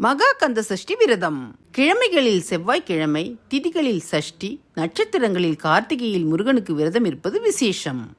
மகா கந்த சஷ்டி விரதம் கிழமைகளில் செவ்வாய்க்கிழமை திதிகளில் சஷ்டி நட்சத்திரங்களில் கார்த்திகையில் முருகனுக்கு விரதம் இருப்பது விசேஷம்.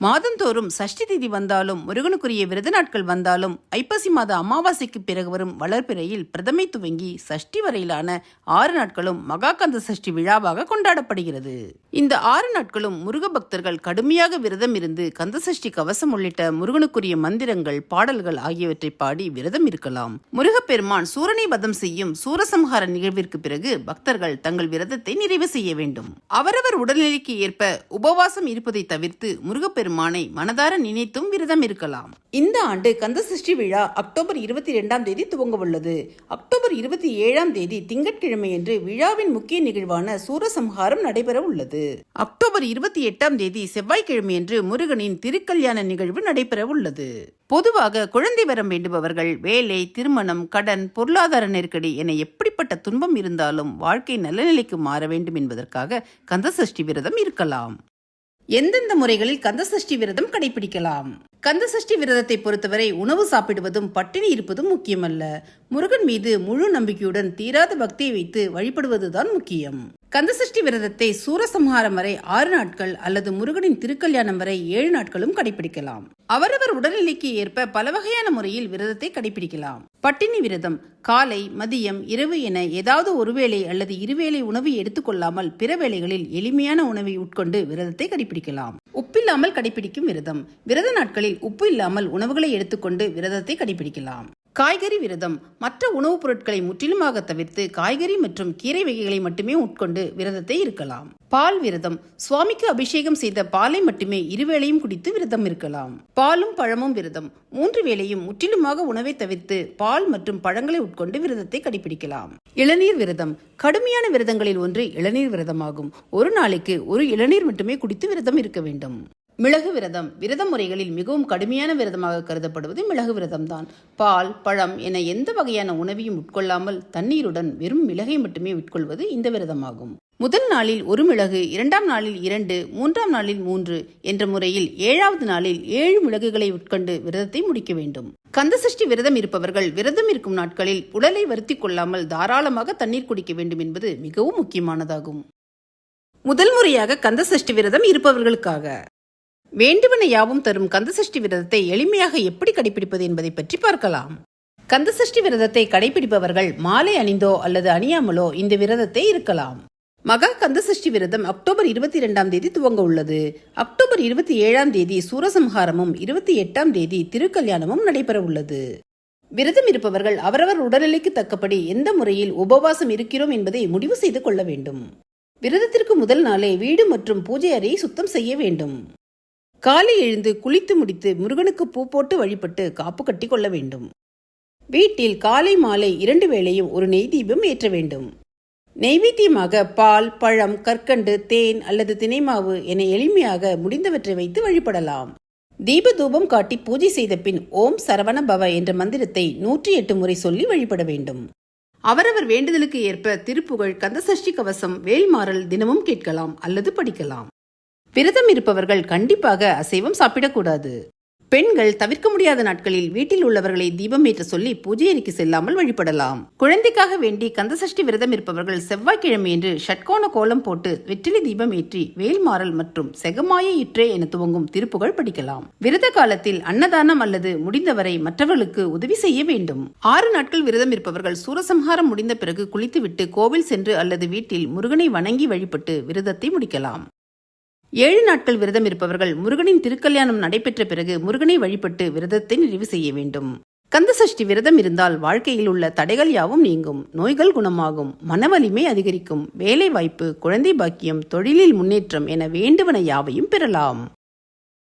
மாதந்தோறும் சஷ்டி திதி வந்தாலும் முருகனுக்குரிய விரத நாட்கள் வந்தாலும் ஐப்பசி மாத அமாவாசைக்கு பிறகு வரும் வளர்பிறையில் பிரதமை துவங்கி சஷ்டி வரையிலான ஆறு நாட்களும் மகாகந்த சஷ்டி விழாவாக கொண்டாடப்படுகிறது. இந்த ஆறு நாட்களும் முருக பக்தர்கள் கடுமையாக விரதம் இருந்து கந்த சஷ்டி கவசம் உள்ளிட்ட முருகனுக்குரிய மந்திரங்கள் பாடல்கள் ஆகியவற்றை பாடி விரதம் இருக்கலாம். முருகப்பெருமான் சூரனை வதம் செய்யும் சூரசம்ஹார நிகழ்விற்கு பிறகு பக்தர்கள் தங்கள் விரதத்தை நிறைவு செய்ய வேண்டும். அவரவர் உடல்நிலைக்கு ஏற்ப உபவாசம் இருப்பதை தவிர்த்து முருகப்பெருமான் மனதார நினைத்தும் விரதம் இருக்கலாம். இந்த ஆண்டு கந்த சஷ்டி விழா அக்டோபர் இருபத்தி இரண்டாம் தேதி துவங்க உள்ளது. அக்டோபர் இருபத்தி ஏழாம் தேதி திங்கட்கிழமையன்று விழாவின் முக்கிய நிகழ்வான சூரசம்ஹாரம் நடைபெற உள்ளது. அக்டோபர் இருபத்தி எட்டாம் தேதி செவ்வாய்க்கிழமையன்று முருகனின் திருக்கல்யாண நிகழ்வு நடைபெற உள்ளது. பொதுவாக குழந்தை வரம் வேண்டுபவர்கள் வேலை திருமணம் கடன் பொருளாதார நெருக்கடி என எப்படிப்பட்ட துன்பம் இருந்தாலும் வாழ்க்கை நல்ல நிலைக்கு மாற வேண்டும் என்பதற்காக கந்தசஷ்டி விரதம் இருக்கலாம். எந்தெந்த முறைகளில் கந்தசஷ்டி விரதம் கடைபிடிக்கலாம்? கந்தசஷ்டி விரதத்தை பொறுத்தவரை உணவு சாப்பிடுவதும் பட்டினி இருப்பதும் முக்கியமல்ல. முருகன் மீது முழு நம்பிக்கையுடன் தீராத பக்தியை வைத்து வழிபடுவதுதான் முக்கியம். கந்தசஷ்டி விரதத்தை சூரசம்ஹாரம் வரை ஆறு நாட்கள் அல்லது முருகனின் திருக்கல்யாணம் வரை ஏழு நாட்களும் கடைபிடிக்கலாம். அவரவர் உடல்நிலைக்கு ஏற்ப பல வகையான முறையில் விரதத்தை கடைபிடிக்கலாம். பட்டினி விரதம் காலை மதியம் இரவு என ஏதாவது ஒருவேளை அல்லது இருவேளை உணவு எடுத்துக்கொள்ளாமல் பிற வேளைகளில் எளிமையான உணவை உட்கொண்டு விரதத்தை கடைபிடிக்கலாம். உப்பில்லாமல் கடைபிடிக்கும் விரதம். விரத நாட்களில் உப்பு இல்லாமல் உணவுகளை எடுத்துக்கொண்டு விரதத்தை கடைபிடிக்கலாம். காய்கறி விரதம். மற்ற உணவுப் பொருட்களை முற்றிலுமாக தவிர்த்து காய்கறி மற்றும் கீரை வகைகளை மட்டுமே உட்கொண்டு விரதத்தை இருக்கலாம். பால் விரதம். சுவாமிக்கு அபிஷேகம் செய்த பாலை மட்டுமே இருவேளையும் குடித்து விரதம் இருக்கலாம். பாலும் பழமும் விரதம். மூன்று வேளையும் முற்றிலுமாக உணவை தவிர்த்து பால் மற்றும் பழங்களை உட்கொண்டு விரதத்தை கடைபிடிக்கலாம். இளநீர் விரதம். கடுமையான விரதங்களில் ஒன்று இளநீர் விரதமாகும். ஒரு நாளைக்கு ஒரு இளநீர் மட்டுமே குடித்து விரதம் இருக்க வேண்டும். மிளகு விரதம். விரத முறைகளில் மிகவும் கடுமையான விரதமாக கருதப்படுவது மிளகு விரதம்தான். பால் பழம் என எந்த வகையான உணவையும் உட்கொள்ளாமல் தண்ணீருடன் வெறும் மிளகை மட்டுமே உட்கொள்வது இந்த விரதமாகும். முதல் நாளில் ஒரு மிளகு இரண்டாம் நாளில் இரண்டு மூன்றாம் நாளில் மூன்று என்ற முறையில் ஏழாவது நாளில் ஏழு மிளகுகளை உட்கொண்டு விரதத்தை முடிக்க வேண்டும். கந்தசஷ்டி விரதம் இருப்பவர்கள் விரதம் இருக்கும் நாட்களில் உடலை வருத்தி கொள்ளாமல் தாராளமாக தண்ணீர் குடிக்க வேண்டும் என்பது மிகவும் முக்கியமானதாகும். முதல் முறையாக கந்தசஷ்டி விரதம் இருப்பவர்களுக்காக. வேண்டுவன யாவும் தரும் கந்தசஷ்டி விரதத்தை எளிமையாக எப்படி கடைபிடிப்பது என்பதை பற்றி பார்க்கலாம். கந்தசஷ்டி விரதத்தை கடைபிடிப்பவர்கள் மாலை அணிந்தோ அல்லது அணியாமலோ இந்த விரதத்தை இருக்கலாம். மகா கந்தசஷ்டி விரதம் அக்டோபர் இருபத்தி இரண்டாம் தேதி துவங்க உள்ளது. அக்டோபர் இருபத்தி ஏழாம் தேதி சூரசம்ஹாரமும் இருபத்தி எட்டாம் தேதி திருக்கல்யாணமும் நடைபெற உள்ளது. விரதம் இருப்பவர்கள் அவரவர் உடல்நிலைக்கு தக்கபடி எந்த முறையில் உபவாசம் இருக்கிறோம் என்பதை முடிவு செய்து கொள்ள வேண்டும். விரதத்திற்கு முதல் நாளே வீடு மற்றும் பூஜை அறையை சுத்தம் செய்ய வேண்டும். காலை எழுந்து குளித்து முடித்து முருகனுக்கு பூ போட்டு வழிபட்டு காப்பு கட்டி கொள்ள வேண்டும். வீட்டில் காலை மாலை இரண்டு வேளையும் ஒரு நெய் தீபம் ஏற்ற வேண்டும். நெய்வேத்தியமாக பால் பழம் கற்கண்டு தேன் அல்லது தினைமாவு என எளிமையாக முடிந்தவற்றை வைத்து வழிபடலாம். தீப தூபம் காட்டி பூஜை செய்த பின் ஓம் சரவண பவ என்ற மந்திரத்தை நூற்றி எட்டு முறை சொல்லி வழிபட வேண்டும். அவரவர் வேண்டுதலுக்கு ஏற்ப திருப்புகழ் கந்தசஷ்டி கவசம் வேல்மாறல் தினமும் கேட்கலாம் அல்லது படிக்கலாம். விரதம் இருப்பவர்கள் கண்டிப்பாக அசைவம் சாப்பிடக்கூடாது. பெண்கள் தவிர்க்க முடியாத நாட்களில் வீட்டில் உள்ளவர்களை தீபம் ஏற்ற சொல்லி பூஜை அறைக்கு செல்லாமல் வழிபடலாம். குழந்தைக்காக வேண்டி கந்தசஷ்டி விரதம் இருப்பவர்கள் செவ்வாய்க்கிழமை என்று ஷட்கோண கோலம் போட்டு வெற்றிலை தீபம் ஏற்றி வேல்மாறல் மற்றும் செகமாய இற்றே என துவங்கும் திருப்புகள் படிக்கலாம். விரத காலத்தில் அன்னதானம் அல்லது முடிந்தவரை மற்றவர்களுக்கு உதவி செய்ய வேண்டும். ஆறு நாட்கள் விரதம் இருப்பவர்கள் சூரசம்ஹாரம் முடிந்த பிறகு குளித்துவிட்டு கோவில் சென்று அல்லது வீட்டில் முருகனை வணங்கி வழிபட்டு விரதத்தை முடிக்கலாம். ஏழு நாட்கள் விரதம் இருப்பவர்கள் முருகனின் திருக்கல்யாணம் நடைபெற்ற பிறகு முருகனை வழிபட்டு விரதத்தை நிறைவு செய்ய வேண்டும். கந்தசஷ்டி விரதம் இருந்தால் வாழ்க்கையில் உள்ள தடைகள் யாவும் நீங்கும். நோய்கள் குணமாகும். மனவலிமை அதிகரிக்கும். வேலை வாய்ப்பு குழந்தை பாக்கியம் தொழிலில் முன்னேற்றம் என வேண்டுவன யாவையும் பெறலாம்.